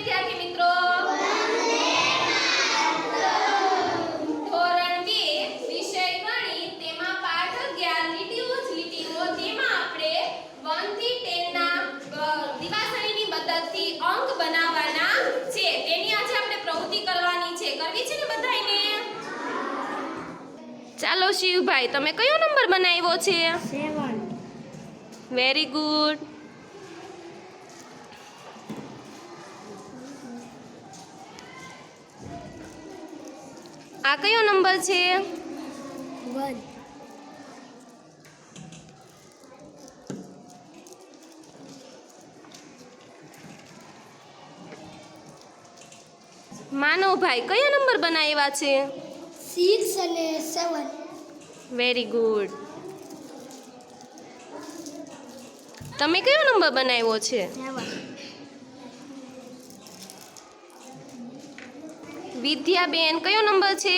વિદ્યાર્થી મિત્રો. ધોરણ બે વિષય ગણિત તેમાં પાઠ અગિયાર લીટીઓ જ લીટીઓ. તેમાં આપણે વનથી ટેન ના દિવાસળીની મદદથી અંક બનાવવાના છે. તેની આજે આપણે પ્રવૃત્તિ કરવાની છે. કરવી છે ને બધાયને? ચાલો શિવભાઈ તમે કયો નંબર બનાવ્યો છે? વેરી ગુડ આ કયો નંબર છે? વન. માનવભાઈ કયો નંબર બનાવ્યા છે? સિક્સ અને સેવન વેરી ગુડ તમે કયો નંબર બનાવ્યો છે? સેવન વિદ્યાબેન કયો નંબર છે?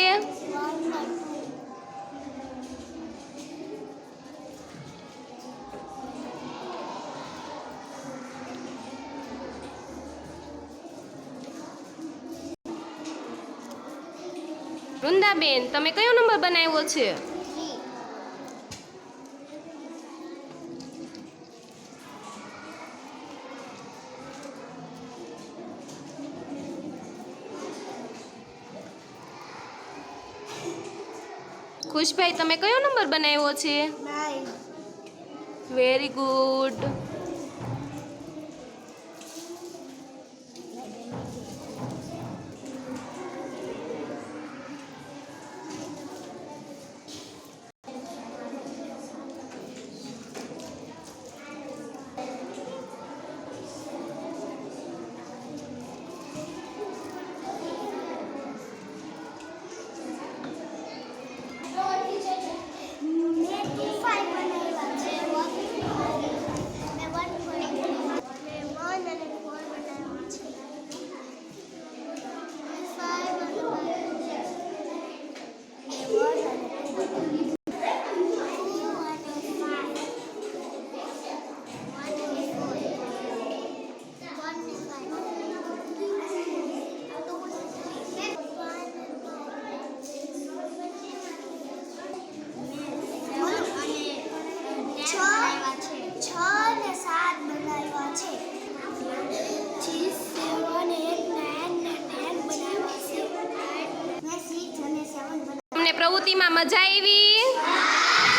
વૃંદાબેન તમે કયો નંબર બનાવ્યો છે? ખુશભાઈ તમે કયો નંબર બનાવ્યો છે? વેરી ગુડ તમને પ્રવૃત્તિમાં મજા આવી?